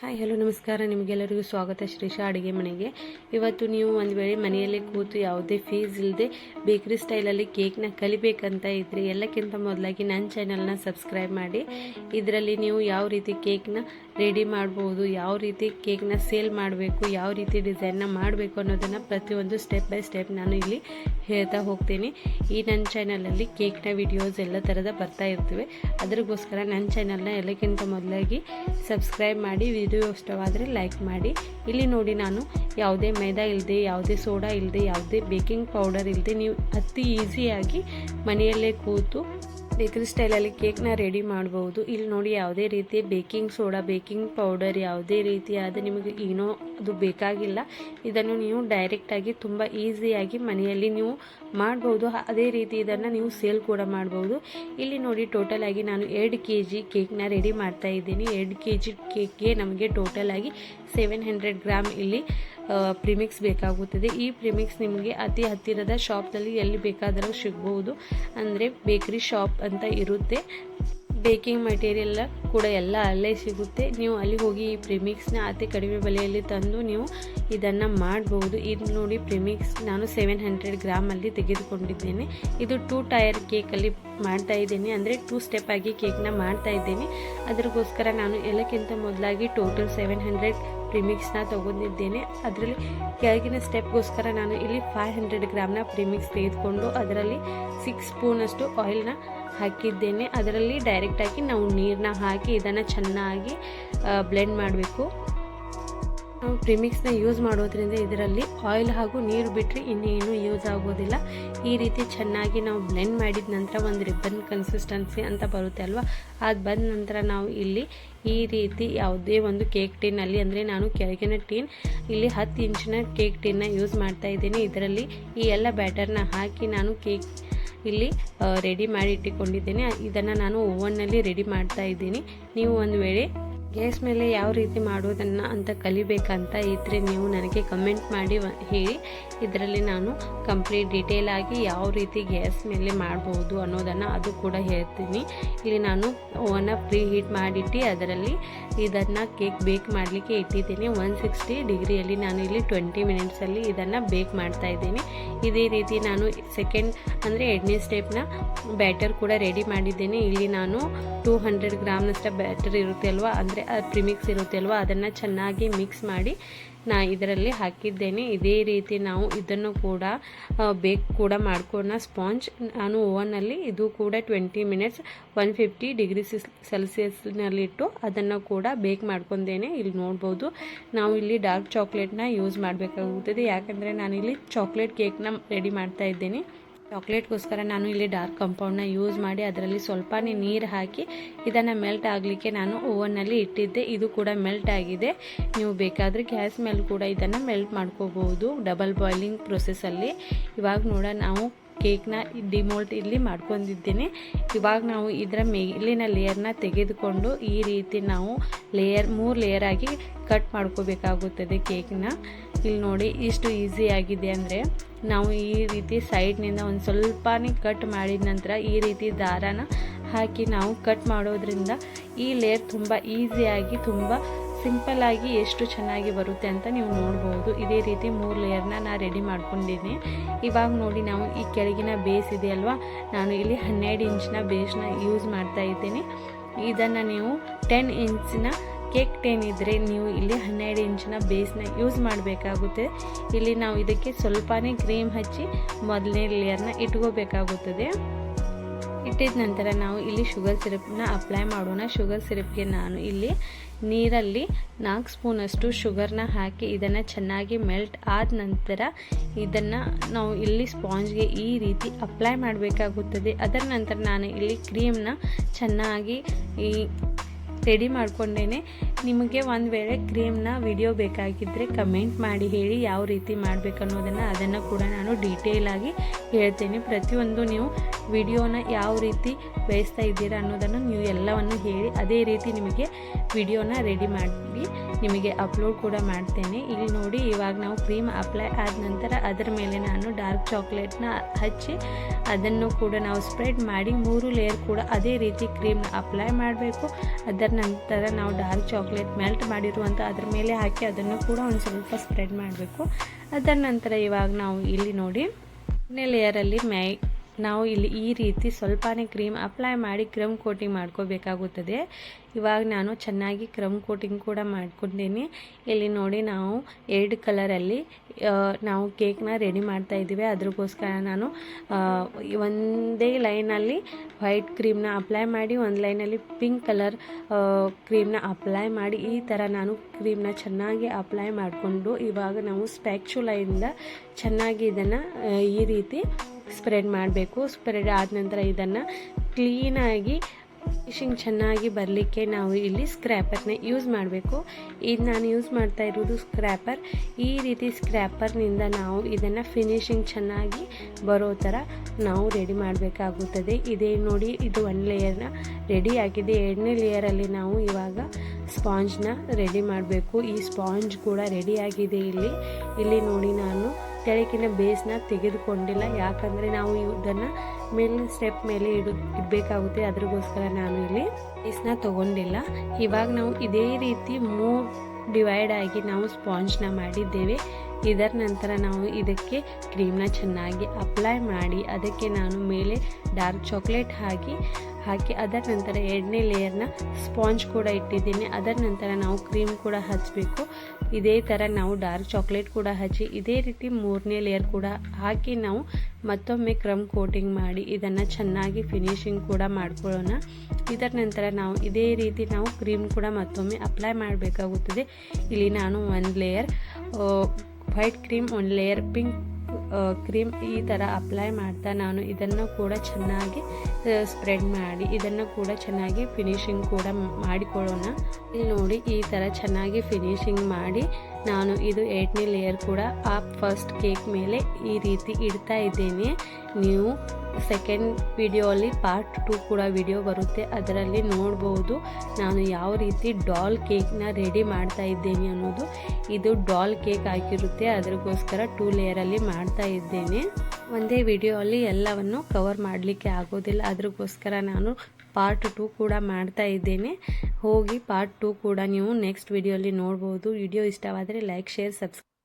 Hi hello ನಮಸ್ಕಾರ. ನಿಮಗೆಲ್ಲರಿಗೂ ಸ್ವಾಗತ. ಶ್ರೀಶಾ ಅಡುಗೆ ಮನೆಗೆ. ಇವತ್ತು ನೀವು ಒಂದು ವೇಳೆ ಮನೆಯಲ್ಲೇ ಕೂತು ಯಾವುದೇ ಫೀಸ್ ಇಲ್ಲದೆ ಬೇಕ್ರಿ ಸ್ಟೈಲಲ್ಲಿ ಕೇಕ್ನ ಕಲಿಬೇಕಂತ ಇದ್ದರೆ ಎಲ್ಲಕ್ಕಿಂತ ಮೊದಲಾಗಿ ನನ್ನ ಚಾನಲ್ನ ಸಬ್ಸ್ಕ್ರೈಬ್ ಮಾಡಿ. ಇದರಲ್ಲಿ ನೀವು ಯಾವ ರೀತಿ ಕೇಕ್ನ ರೆಡಿ ಮಾಡ್ಬೋದು, ಯಾವ ರೀತಿ ಕೇಕ್ನ ಸೇಲ್ ಮಾಡಬೇಕು, ಯಾವ ರೀತಿ ಡಿಸೈನ್ನ ಮಾಡಬೇಕು ಅನ್ನೋದನ್ನು ಪ್ರತಿಯೊಂದು ಸ್ಟೆಪ್ ಬೈ ಸ್ಟೆಪ್ ನಾನು ಇಲ್ಲಿ ಹೇಳ್ತಾ ಹೋಗ್ತೀನಿ. ಈ ನನ್ನ ಚಾನಲಲ್ಲಿ ಕೇಕ್ನ ವಿಡಿಯೋಸ್ ಎಲ್ಲ ಥರದ ಬರ್ತಾ ಇರ್ತವೆ. ಅದಕ್ಕೋಸ್ಕರ ನನ್ನ ಚಾನಲ್ನ ಎಲ್ಲಕ್ಕಿಂತ ಮೊದಲಾಗಿ ಸಬ್ಸ್ಕ್ರೈಬ್ ಮಾಡಿ ವಿಡಿಯೋ ಇಷ್ಟವಾದರೆ ಲೈಕ್ ಮಾಡಿ. ಇಲ್ಲಿ ನೋಡಿ ನಾನು ಯಾವುದೇ ಮೈದಾ ಇಲ್ಲದೆ ಯಾವುದೇ ಸೋಡಾ ಇಲ್ಲದೆ ಯಾವುದೇ ಬೇಕಿಂಗ್ ಪೌಡರ್ ಇಲ್ಲದೆ ನೀವು ಅತಿ ಈಸಿಯಾಗಿ ಮನೆಯಲ್ಲೇ ಕೂತು ಬೇಕರಿ ಸ್ಟೈಲಲ್ಲಿ ಕೇಕ್ನ ರೆಡಿ ಮಾಡ್ಬೋದು. ಇಲ್ಲಿ ನೋಡಿ ಯಾವುದೇ ರೀತಿ ಬೇಕಿಂಗ್ ಸೋಡಾ, ಬೇಕಿಂಗ್ ಪೌಡರ್ ಯಾವುದೇ ರೀತಿಯಾದ ನಿಮಗೆ ಏನೋ ಅದು ಬೇಕಾಗಿಲ್ಲ. ಇದನ್ನು ನೀವು ಡೈರೆಕ್ಟಾಗಿ ತುಂಬ ಈಸಿಯಾಗಿ ಮನೆಯಲ್ಲಿ ನೀವು ಮಾಡ್ಬೋದು. ಅದೇ ರೀತಿ ಇದನ್ನು ನೀವು ಸೇಲ್ ಕೂಡ ಮಾಡ್ಬೋದು. ಇಲ್ಲಿ ನೋಡಿ ಟೋಟಲ್ ಆಗಿ ನಾನು ಎರಡು ಕೆ ಜಿ ಕೇಕ್ನ ರೆಡಿ ಮಾಡ್ತಾ ಇದ್ದೀನಿ. ಎರಡು ಕೆ ಜಿ ಕೇಕ್ಗೆ ನಮಗೆ ಟೋಟಲ್ ಆಗಿ ಸೆವೆನ್ ಹಂಡ್ರೆಡ್ ಗ್ರಾಮ್ ಇಲ್ಲಿ ಪ್ರಿಮಿಕ್ಸ್ ಬೇಕಾಗುತ್ತದೆ. ಈ ಪ್ರಿಮಿಕ್ಸ್ ನಿಮಗೆ ಅತಿ ಹತ್ತಿರದ ಶಾಪ್ನಲ್ಲಿ ಎಲ್ಲಿ ಬೇಕಾದರೂ ಸಿಗ್ಬೋದು. ಅಂದರೆ ಬೇಕ್ರಿ ಶಾಪ್ ಅಂತ ಇರುತ್ತೆ. ಬೇಕಿಂಗ್ ಮಟೀರಿಯಲ್ ಕೂಡ ಎಲ್ಲ ಅಲ್ಲೇ ಸಿಗುತ್ತೆ. ನೀವು ಅಲ್ಲಿ ಹೋಗಿ ಈ ಪ್ರಿಮಿಕ್ಸ್ನ ಅತಿ ಕಡಿಮೆ ಬೆಲೆಯಲ್ಲಿ ತಂದು ನೀವು ಇದನ್ನು ಮಾಡಬಹುದು ಇದು ನೋಡಿ ಪ್ರಿಮಿಕ್ಸ್ ನಾನು ಸೆವೆನ್ ಹಂಡ್ರೆಡ್ ಗ್ರಾಮಲ್ಲಿ ತೆಗೆದುಕೊಂಡಿದ್ದೇನೆ. ಇದು ಟೂ ಟೈರ್ ಕೇಕಲ್ಲಿ ಮಾಡ್ತಾ ಇದ್ದೇನೆ. ಅಂದರೆ ಟೂ ಸ್ಟೆಪ್ ಆಗಿ ಕೇಕ್ನ ಮಾಡ್ತಾ ಇದ್ದೇನೆ. ಅದಕ್ಕೋಸ್ಕರ ನಾನು ಎಲ್ಲಕ್ಕಿಂತ ಮೊದಲಾಗಿ ಟೋಟಲ್ ಸೆವೆನ್ ಹಂಡ್ರೆಡ್ ಪ್ರಿಮಿಕ್ಸ್ನ ತೊಗೊಂಡಿದ್ದೇನೆ. ಅದರಲ್ಲಿ ಕೆಳಗಿನ ಸ್ಟೆಪ್ಗೋಸ್ಕರ ನಾನು ಇಲ್ಲಿ ಫೈವ್ ಹಂಡ್ರೆಡ್ ಗ್ರಾಮ್ನ ಪ್ರಿಮಿಕ್ಸ್ ತೆಗೆದುಕೊಂಡು ಅದರಲ್ಲಿ ಸಿಕ್ಸ್ ಸ್ಪೂನಷ್ಟು ಆಯಿಲ್ನ ಹಾಕಿದ್ದೇನೆ. ಅದರಲ್ಲಿ ಡೈರೆಕ್ಟಾಗಿ ನಾವು ನೀರನ್ನ ಹಾಕಿ, ಇದನ್ನು ಚೆನ್ನಾಗಿ ಬ್ಲೆಂಡ್ ಮಾಡಬೇಕು. ನಾವು ಪ್ರಿಮಿಕ್ಸ್ನ ಯೂಸ್ ಮಾಡೋದ್ರಿಂದ ಇದರಲ್ಲಿ ಆಯಿಲ್ ಹಾಗೂ ನೀರು ಬಿಟ್ಟರೆ ಇನ್ನೇನು ಯೂಸ್ ಆಗೋದಿಲ್ಲ. ಈ ರೀತಿ ಚೆನ್ನಾಗಿ ನಾವು ಬ್ಲೆಂಡ್ ಮಾಡಿದ ನಂತರ ಒಂದು ರಿಬ್ಬನ್ ಕನ್ಸಿಸ್ಟೆನ್ಸಿ ಅಂತ ಬರುತ್ತೆ ಅಲ್ವಾ? ಅದು ಬಂದ ನಂತರ ನಾವು ಇಲ್ಲಿ ಈ ರೀತಿ ಯಾವುದೇ ಒಂದು ಕೇಕ್ ಟಿನ್ನಲ್ಲಿ ಅಂದರೆ ನಾನು ಕೆಳಗಿನ ಟಿನ್ ಇಲ್ಲಿ ಹತ್ತು ಇಂಚಿನ ಕೇಕ್ ಟಿನ್ನ ಯೂಸ್ ಮಾಡ್ತಾ ಇದ್ದೀನಿ. ಇದರಲ್ಲಿ ಈ ಎಲ್ಲ ಬ್ಯಾಟರ್ನ ಹಾಕಿ ನಾನು ಕೇಕ್ ಇಲ್ಲಿ ರೆಡಿ ಮಾಡಿ ಇಟ್ಟುಕೊಂಡಿದ್ದೇನೆ. ಇದನ್ನು ನಾನು ಓವನ್ನಲ್ಲಿ ರೆಡಿ ಮಾಡ್ತಾ ಇದ್ದೀನಿ. ನೀವು ಒಂದು ವೇಳೆ ಗ್ಯಾಸ್ ಮೇಲೆ ಯಾವ ರೀತಿ ಮಾಡೋದನ್ನು ಅಂತ ಕಲಿಬೇಕಂತ ಇದ್ದರೆ ನೀವು ನನಗೆ ಕಮೆಂಟ್ ಮಾಡಿ ಹೇಳಿ. ಇದರಲ್ಲಿ ನಾನು ಕಂಪ್ಲೀಟ್ ಡೀಟೇಲ್ ಆಗಿ ಯಾವ ರೀತಿ ಗ್ಯಾಸ್ ಮೇಲೆ ಮಾಡ್ಬೋದು ಅನ್ನೋದನ್ನು ಅದು ಕೂಡ ಹೇಳ್ತೀನಿ. ಇಲ್ಲಿ ನಾನು ಓವನ್ನ ಪ್ರೀ ಹೀಟ್ ಮಾಡಿಟ್ಟು ಅದರಲ್ಲಿ ಇದನ್ನು ಕೇಕ್ ಬೇಕ್ ಮಾಡಲಿಕ್ಕೆ ಇಟ್ಟಿದ್ದೀನಿ. ಒನ್ ಸಿಕ್ಸ್ಟಿ ಡಿಗ್ರಿಯಲ್ಲಿ ನಾನು ಇಲ್ಲಿ ಟ್ವೆಂಟಿ ಮಿನಿಟ್ಸಲ್ಲಿ ಇದನ್ನು ಬೇಕ್ ಮಾಡ್ತಾ ಇದ್ದೀನಿ. ಇದೇ ರೀತಿ ನಾನು ಸೆಕೆಂಡ್ ಅಂದರೆ ಎರಡನೇ ಸ್ಟೆಪ್ನ ಬ್ಯಾಟರ್ ಕೂಡ ರೆಡಿ ಮಾಡಿದ್ದೇನೆ. ಇಲ್ಲಿ ನಾನು ಟೂ ಹಂಡ್ರೆಡ್ ಗ್ರಾಮ್ನಷ್ಟು ಬ್ಯಾಟರ್ ಇರುತ್ತೆ ಅಲ್ವಾ? ಅಂದರೆ ಪ್ರಿಮಿಕ್ಸ್ ಇರುತ್ತೆ ಅಲ್ವಾ, ಅದನ್ನು ಚೆನ್ನಾಗಿ ಮಿಕ್ಸ್ ಮಾಡಿ ನಾ ಇದರಲ್ಲಿ ಹಾಕಿದ್ದೇನೆ. ಇದೇ ರೀತಿ ನಾವು ಇದನ್ನು ಕೂಡ ಬೇಕ್ ಕೂಡ ಮಾಡ್ಕೊಳ್ಳೋಣ ಸ್ಪಾಂಜ್, ನಾನು ಓವನಲ್ಲಿ ಇದು ಕೂಡ twenty minutes one fifty degree ಸೆಲ್ಸಿಯಸ್ನಲ್ಲಿಟ್ಟು ಅದನ್ನು ಕೂಡ ಬೇಕ್ ಮಾಡ್ಕೊಂಡೇನೆ. ಇಲ್ಲಿ ನೋಡ್ಬೋದು, ನಾವು ಇಲ್ಲಿ ಡಾರ್ಕ್ ಚಾಕ್ಲೇಟ್ನ ಯೂಸ್ ಮಾಡಬೇಕಾಗುತ್ತದೆ. ಯಾಕಂದರೆ ನಾನಿಲ್ಲಿ ಚಾಕ್ಲೇಟ್ ಕೇಕ್ನ ರೆಡಿ ಮಾಡ್ತಾ ಇದ್ದೇನೆ. ಚಾಕ್ಲೇಟ್ಗೋಸ್ಕರ ನಾನು ಇಲ್ಲಿ ಡಾರ್ಕ್ ಕಂಪೌಂಡ್ನ ಯೂಸ್ ಮಾಡಿ ಅದರಲ್ಲಿ ಸ್ವಲ್ಪನೇ ನೀರು ಹಾಕಿ ಇದನ್ನು ಮೆಲ್ಟ್ ಆಗಲಿಕ್ಕೆ ನಾನು ಓವನ್ನಲ್ಲಿ ಇಟ್ಟಿದ್ದೆ. ಇದು ಕೂಡ ಮೆಲ್ಟ್ ಆಗಿದೆ. ನೀವು ಬೇಕಾದರೆ ಗ್ಯಾಸ್ ಮೇಲೆ ಕೂಡ ಇದನ್ನು ಮೆಲ್ಟ್ ಮಾಡ್ಕೋಬಹುದು ಡಬಲ್ ಬಾಯ್ಲಿಂಗ್ ಪ್ರೊಸೆಸಲ್ಲಿ. ಇವಾಗ ನೋಡ ನಾವು ಕೇಕ್ನ ಡಿಮೋಲ್ಟ್ ಇಲ್ಲಿ ಮಾಡ್ಕೊಂಡಿದ್ದೀನಿ. ಇವಾಗ ನಾವು ಇದರ ಮೇಲಿನ ಲೇಯರ್ನ ತೆಗೆದುಕೊಂಡು ಈ ರೀತಿ ನಾವು ಲೇಯರ್, ಮೂರು ಲೇಯರ್ ಆಗಿ ಕಟ್ ಮಾಡ್ಕೋಬೇಕಾಗುತ್ತದೆ ಕೇಕ್ನ. ಇಲ್ಲಿ ನೋಡಿ ಇಷ್ಟು ಈಸಿ ಆಗಿದೆ ಅಂದರೆ ನಾವು ಈ ರೀತಿ ಸೈಡ್ನಿಂದ ಒಂದು ಸ್ವಲ್ಪನೇ ಕಟ್ ಮಾಡಿದ ನಂತರ ಈ ರೀತಿ ದಾರಾನ ಹಾಕಿ ನಾವು ಕಟ್ ಮಾಡೋದ್ರಿಂದ ಈ ಲೇಯರ್ ತುಂಬ ಈಸಿಯಾಗಿ ತುಂಬ ಸಿಂಪಲ್ಲಾಗಿ ಎಷ್ಟು ಚೆನ್ನಾಗಿ ಬರುತ್ತೆ ಅಂತ ನೀವು ನೋಡ್ಬೋದು. ಇದೇ ರೀತಿ ಮೂರು ಲೇಯರ್ನ ನಾನು ರೆಡಿ ಮಾಡ್ಕೊಂಡಿದ್ದೀನಿ. ಇವಾಗ ನೋಡಿ ನಾವು ಈ ಕೆಳಗಿನ ಬೇಸ್ ಇದೆ ಅಲ್ವಾ? ನಾನು ಇಲ್ಲಿ ಹನ್ನೆರಡು ಇಂಚಿನ ಬೇಸ್ನ ಯೂಸ್ ಮಾಡ್ತಾ ಇದ್ದೀನಿ. ಇದನ್ನು ನೀವು ಟೆನ್ ಇಂಚಿನ ಕೇಕ್ ಟೆನ್ ಇದ್ದರೆ ನೀವು ಇಲ್ಲಿ ಹನ್ನೆರಡು ಇಂಚಿನ ಬೇಸ್ನ ಯೂಸ್ ಮಾಡಬೇಕಾಗುತ್ತೆ. ಇಲ್ಲಿ ನಾವು ಇದಕ್ಕೆ ಸ್ವಲ್ಪನೇ ಕ್ರೀಮ್ ಹಚ್ಚಿ ಮೊದಲನೇ ಲೇಯರ್ನ ಇಟ್ಕೋಬೇಕಾಗುತ್ತದೆ. ಇಟ್ಟಿದ ನಂತರ ನಾವು ಇಲ್ಲಿ ಶುಗರ್ ಸಿರಪ್ನ ಅಪ್ಲೈ ಮಾಡೋಣ. ಶುಗರ್ ಸಿರಪ್ಗೆ ನಾನು ಇಲ್ಲಿ ನೀರಲ್ಲಿ ನಾಲ್ಕು ಸ್ಪೂನಷ್ಟು ಶುಗರ್ನ ಹಾಕಿ ಇದನ್ನು ಚೆನ್ನಾಗಿ ಮೆಲ್ಟ್ ಆದ ನಂತರ ಇದನ್ನು ನಾವು ಇಲ್ಲಿ ಸ್ಪಾಂಜ್ಗೆ ಈ ರೀತಿ ಅಪ್ಲೈ ಮಾಡಬೇಕಾಗುತ್ತದೆ. ಅದರ ನಂತರ ನಾನು ಇಲ್ಲಿ ಕ್ರೀಮ್ನ ಚೆನ್ನಾಗಿ ಈ ರೆಡಿ ಮಾಡ್ಕೊಂಡೇನೆ. ನಿಮಗೆ ಒಂದು ವೇಳೆ ಕ್ರೀಮ್ನ ವಿಡಿಯೋ ಬೇಕಾಗಿದ್ದರೆ ಕಮೆಂಟ್ ಮಾಡಿ ಹೇಳಿ ಯಾವ ರೀತಿ ಮಾಡಬೇಕು ಅನ್ನೋದನ್ನು ಅದನ್ನು ಕೂಡ ನಾನು ಡೀಟೇಲಾಗಿ ಹೇಳ್ತೇನೆ. ಪ್ರತಿಯೊಂದು ನೀವು ವಿಡಿಯೋನ ಯಾವ ರೀತಿ ಬೇಯಿಸ್ತಾ ಇದ್ದೀರಾ ಅನ್ನೋದನ್ನು ನೀವು ಎಲ್ಲವನ್ನು ಹೇಳಿ, ಅದೇ ರೀತಿ ನಿಮಗೆ ವಿಡಿಯೋನ ರೆಡಿ ಮಾಡಿ ನಿಮಗೆ ಅಪ್ಲೋಡ್ ಕೂಡ ಮಾಡ್ತೇನೆ. ಇಲ್ಲಿ ನೋಡಿ, ಇವಾಗ ನಾವು ಕ್ರೀಮ್ ಅಪ್ಲೈ ಆದ ನಂತರ ಅದರ ಮೇಲೆ ನಾನು ಡಾರ್ಕ್ ಚಾಕ್ಲೇಟ್ನ ಹಚ್ಚಿ ಅದನ್ನು ಕೂಡ ನಾವು ಸ್ಪ್ರೆಡ್ ಮಾಡಿ ಮೂರು ಲೇಯರ್ ಕೂಡ ಅದೇ ರೀತಿ ಕ್ರೀಮ್ನ ಅಪ್ಲೈ ಮಾಡಬೇಕು. ಅದರ ನಂತರ ನಾವು ಡಾರ್ಕ್ ಚಾಕ್ಲೇಟ್ ಮೆಲ್ಟ್ ಮಾಡಿರುವಂಥ ಅದರ ಮೇಲೆ ಹಾಕಿ ಅದನ್ನು ಕೂಡ ಒಂದು ಸ್ವಲ್ಪ ಸ್ಪ್ರೆಡ್ ಮಾಡಬೇಕು. ಅದರ ನಂತರ ಇವಾಗ ನಾವು ಇಲ್ಲಿ ನೋಡಿ ಲೇಯರಲ್ಲಿ ಮೈ ನಾವು ಇಲ್ಲಿ ಈ ರೀತಿ ಸ್ವಲ್ಪನೇ ಕ್ರೀಮ್ ಅಪ್ಲೈ ಮಾಡಿ ಕ್ರಮ್ ಕೋಟಿಂಗ್ ಮಾಡ್ಕೋಬೇಕಾಗುತ್ತದೆ. ಇವಾಗ ನಾನು ಚೆನ್ನಾಗಿ ಕ್ರಮ್ ಕೋಟಿಂಗ್ ಕೂಡ ಮಾಡ್ಕೊಂಡಿನಿ. ಇಲ್ಲಿ ನೋಡಿ ನಾವು ಎರಡು ಕಲರಲ್ಲಿ ನಾವು ಕೇಕ್ನ ರೆಡಿ ಮಾಡ್ತಾ ಇದ್ದೀವಿ. ಅದಕ್ಕೋಸ್ಕರ ನಾನು ಒಂದೇ ಲೈನಲ್ಲಿ ವೈಟ್ ಕ್ರೀಮ್ನ ಅಪ್ಲೈ ಮಾಡಿ, ಒಂದು ಲೈನಲ್ಲಿ ಪಿಂಕ್ ಕಲರ್ ಕ್ರೀಮ್ನ ಅಪ್ಲೈ ಮಾಡಿ, ಈ ಥರ ನಾನು ಕ್ರೀಮ್ನ ಚೆನ್ನಾಗಿ ಅಪ್ಲೈ ಮಾಡಿಕೊಂಡು ಇವಾಗ ನಾವು ಸ್ಪ್ಯಾಕ್ಚುಲಾಯಿಂದ ಚೆನ್ನಾಗಿ ಇದನ್ನು ಈ ರೀತಿ ಸ್ಪ್ರೆಡ್ ಮಾಡಬೇಕು. ಸ್ಪ್ರೆಡ್ ಆದ ನಂತರ ಇದನ್ನು ಕ್ಲೀನಾಗಿ ಫಿನಿಶಿಂಗ್ ಚೆನ್ನಾಗಿ ಬರಲಿಕ್ಕೆ ನಾವು ಇಲ್ಲಿ ಸ್ಕ್ರ್ಯಾಪರ್ನ ಯೂಸ್ ಮಾಡಬೇಕು. ಇದು ನಾನು ಯೂಸ್ ಮಾಡ್ತಾ ಇರೋದು ಸ್ಕ್ರ್ಯಾಪರ್ ಈ ರೀತಿ ಸ್ಕ್ರ್ಯಾಪರ್ನಿಂದ ನಾವು ಇದನ್ನು ಫಿನಿಶಿಂಗ್ ಚೆನ್ನಾಗಿ ಬರೋ ಥರ ನಾವು ರೆಡಿ ಮಾಡಬೇಕಾಗುತ್ತದೆ. ಇದೇ ನೋಡಿ, ಇದು ಒನ್ ಲೇಯರ್ನ ರೆಡಿ ಆಗಿದೆ. ಎರಡನೇ ಲೇಯರಲ್ಲಿ ನಾವು ಇವಾಗ ಸ್ಪಾಂಜ್ನ ರೆಡಿ ಮಾಡಬೇಕು. ಈ ಸ್ಪಾಂಜ್ ಕೂಡ ರೆಡಿ ಆಗಿದೆ ಇಲ್ಲಿ. ಇಲ್ಲಿ ನೋಡಿ ನಾನು ಕೆಳಗಿನ ಬೇಸ್ನ ತೆಗೆದುಕೊಂಡಿಲ್ಲ. ಯಾಕಂದರೆ ನಾವು ಇದನ್ನು ಮೇಲಿನ ಸ್ಟೆಪ್ ಮೇಲೆ ಇಡು, ಇಡಬೇಕಾಗುತ್ತೆ. ಅದ್ರಗೋಸ್ಕರ ನಾನು ಇಲ್ಲಿ ಬೇಸ್ನ ತಗೊಂಡಿಲ್ಲ. ಇವಾಗ ನಾವು ಇದೇ ರೀತಿ ಮೂರು ಡಿವೈಡ್ ಆಗಿ ನಾವು ಸ್ಪಾಂಜ್ನ ಮಾಡಿದ್ದೇವೆ. ಇದರ ನಂತರ ನಾವು ಇದಕ್ಕೆ ಕ್ರೀಮ್ನ ಚೆನ್ನಾಗಿ ಅಪ್ಲೈ ಮಾಡಿ, ಅದಕ್ಕೆ ನಾನು ಮೇಲೆ ಡಾರ್ಕ್ ಚಾಕ್ಲೇಟ್ ಹಾಕಿ ಹಾಕಿ ಅದರ ನಂತರ ಎರಡನೇ ಲೇಯರ್ನ ಸ್ಪಾಂಜ್ ಕೂಡ ಇಟ್ಟಿದ್ದೀನಿ. ಅದರ ನಂತರ ನಾವು ಕ್ರೀಮ್ ಕೂಡ ಹಚ್ಚಬೇಕು ಇದೇ ಥರ ನಾವು ಡಾರ್ಕ್ ಚಾಕ್ಲೇಟ್ ಕೂಡ ಹಚ್ಚಿ ಇದೇ ರೀತಿ ಮೂರನೇ ಲೇಯರ್ ಕೂಡ ಹಾಕಿ ನಾವು ಮತ್ತೊಮ್ಮೆ ಕ್ರಮ್ ಕೋಟಿಂಗ್ ಮಾಡಿ ಇದನ್ನು ಚೆನ್ನಾಗಿ ಫಿನಿಶಿಂಗ್ ಕೂಡ ಮಾಡ್ಕೊಳ್ಳೋಣ. ಇದರ ನಂತರ ನಾವು ಇದೇ ರೀತಿ ನಾವು ಕ್ರೀಮ್ ಕೂಡ ಮತ್ತೊಮ್ಮೆ ಅಪ್ಲೈ ಮಾಡಬೇಕಾಗುತ್ತದೆ. ಇಲ್ಲಿ ನಾನು ಒಂದು ಲೇಯರ್ ವೈಟ್ ಕ್ರೀಮ್, ಒಂದು ಲೇಯರ್, ಪಿಂಕ್ ಕ್ರೀಮ್ ಈ ಥರ ಅಪ್ಲೈ ಮಾಡ್ತಾ ನಾನು ಇದನ್ನು ಕೂಡ ಚೆನ್ನಾಗಿ ಸ್ಪ್ರೆಡ್ ಮಾಡಿ, ಇದನ್ನು ಕೂಡ ಚೆನ್ನಾಗಿ ಫಿನಿಶಿಂಗ್ ಕೂಡ ಮಾಡಿಕೊಳ್ಳೋಣ. ಇಲ್ಲಿ ನೋಡಿ ಈ ಥರ ಚೆನ್ನಾಗಿ ಫಿನಿಶಿಂಗ್ ಮಾಡಿ ನಾನು ಇದು ಏಟ್ನೇ ಲೇಯರ್ ಕೂಡ ಆ ಫಸ್ಟ್ ಕೇಕ್ ಮೇಲೆ ಈ ರೀತಿ ಇಡ್ತಾ ಇದ್ದೇನೆ. ನೀವು ಸೆಕೆಂಡ್ ವಿಡಿಯೋಲಿ ಪಾರ್ಟ್ ಟೂ ಕೂಡ ವಿಡಿಯೋ ಬರುತ್ತೆ. ಅದರಲ್ಲಿ ನೋಡ್ಬೋದು ನಾನು ಯಾವ ರೀತಿ ಡಾಲ್ ಕೇಕ್ನ ರೆಡಿ ಮಾಡ್ತಾ ಇದ್ದೇನೆ ಅನ್ನೋದು. ಇದು ಡಾಲ್ ಕೇಕ್ ಆಗಿರುತ್ತೆ ಅದಕ್ಕೋಸ್ಕರ ಟೂ ಲೇಯರಲ್ಲಿ ಮಾಡ್ತಾ ಇದ್ದೇನೆ. ಒಂದೇ ವಿಡಿಯೋಲಿ ಎಲ್ಲವನ್ನು ಕವರ್ ಮಾಡಲಿಕ್ಕೆ ಆಗೋದಿಲ್ಲ. ಅದಕ್ಕೋಸ್ಕರ ನಾನು ಪಾರ್ಟ್ ಟೂ ಕೂಡ ಮಾಡ್ತಾ ಇದ್ದೇನೆ. ಹೋಗಿ ಪಾರ್ಟ್ ಟು ಕೂಡ ನೀವು ನೆಕ್ಸ್ಟ್ ವಿಡಿಯೋಲಿ ನೋಡ್ಬೋದು. ವಿಡಿಯೋ ಇಷ್ಟವಾದರೆ ಲೈಕ್ ಶೇರ್ ಸಬ್ಸ್ಕ್ರೈಬ್